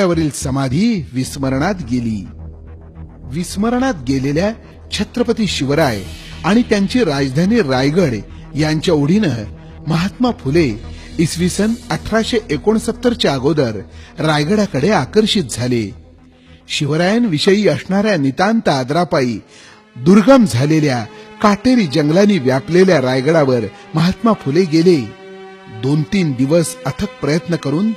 आपल्यावरील समाधी विस्मरणात गेली. विस्मरणात गेलेल्या छत्रपती शिवराय आणि त्यांची राजधानी रायगड यांच्या ओढीनं महात्मा फुले इसवी सन अठराशे एकोणसत्तरच्या अगोदर रायगडाकडे आकर्षित झाले. शिवरायांविषयी असणाऱ्या नितांत आदरापायी दुर्गम झालेल्या काटेरी जंगलांनी व्यापलेल्या रायगडावर महात्मा फुले गेले. दोन तीन दिवस अथक प्रयत्न करून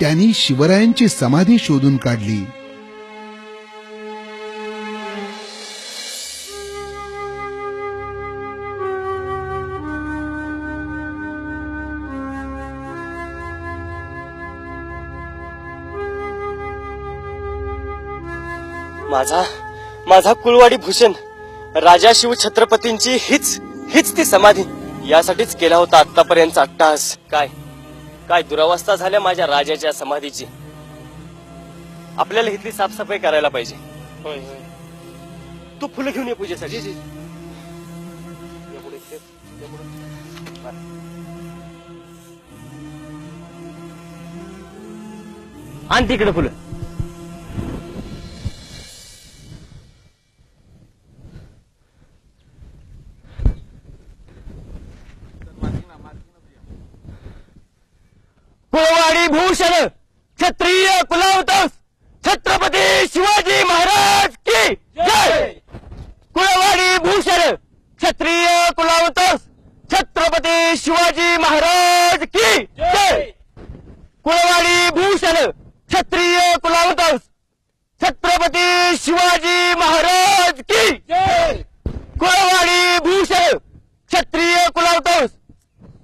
त्यांनी शिवरायांची समाधी शोधून काढली. माझा माझा कुलवाडी भूषण राजा शिव छत्रपतींची हीच हीच ती समाधी. यासाठीच केला होता आतापर्यंत अट्टास काय? काय दुरावस्था झाल्या माझ्या राजाच्या समाधीची? आपल्याला इथली साफसफाई करायला पाहिजे. होय होय. तू फुलं घेऊन ये पूजेसाठी. आण तिकडे फुलं. कुळवाडी भूषण क्षत्रिय कुलावतस छत्रपती शिवाजी महाराज की जय! कुळवाडी भूषण क्षत्रिय कुलावतस छत्रपती शिवाजी महाराज की जय! कुळवाडी भूषण क्षत्रिय कुलावतस छत्रपती शिवाजी महाराज की कुळवाडी भूषण क्षत्रिय कुलावतस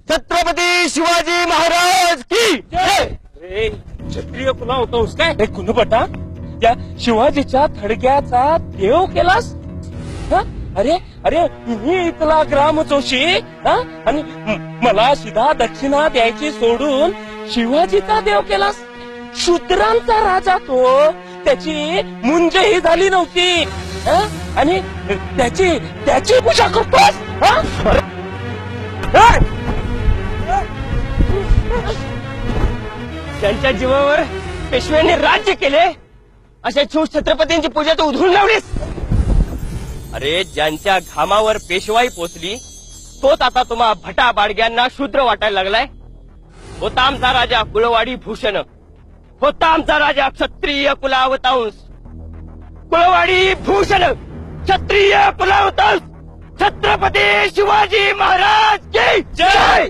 छत्रपती शिवाजी महाराज की क्षत्रिय कुला होतोस काय? रे त्या शिवाजीच्या थडग्याचा देव केलास? अरे अरे मी इथला ग्राम जोशी आणि म- मला सिधा दक्षिणा द्यायची सोडून शिवाजीचा देव केलास? शूद्रांचा राजा तो त्याची मुंजही झाली नव्हती हा? आणि त्याची त्याची पूजा करतोस हा? अरे, त्यांच्या जीवावर पेशव्यांनी राज्य केले. अशा छू छत्रपतींची पूजा तू उधळून लावलीस. अरे ज्यांच्या घामावर पेशवाई पोचली तोच आता तुम्हा भटा बाडग्यांना शूद्र वाटायला लागलाय. होता आमचा राजा कुळवाडी भूषण. होता आमचा राजा क्षत्रिय कुलावतांश. कुळवाडी भूषण क्षत्रिय कुलावतांश. छत्रपती शिवाजी महाराज की जय!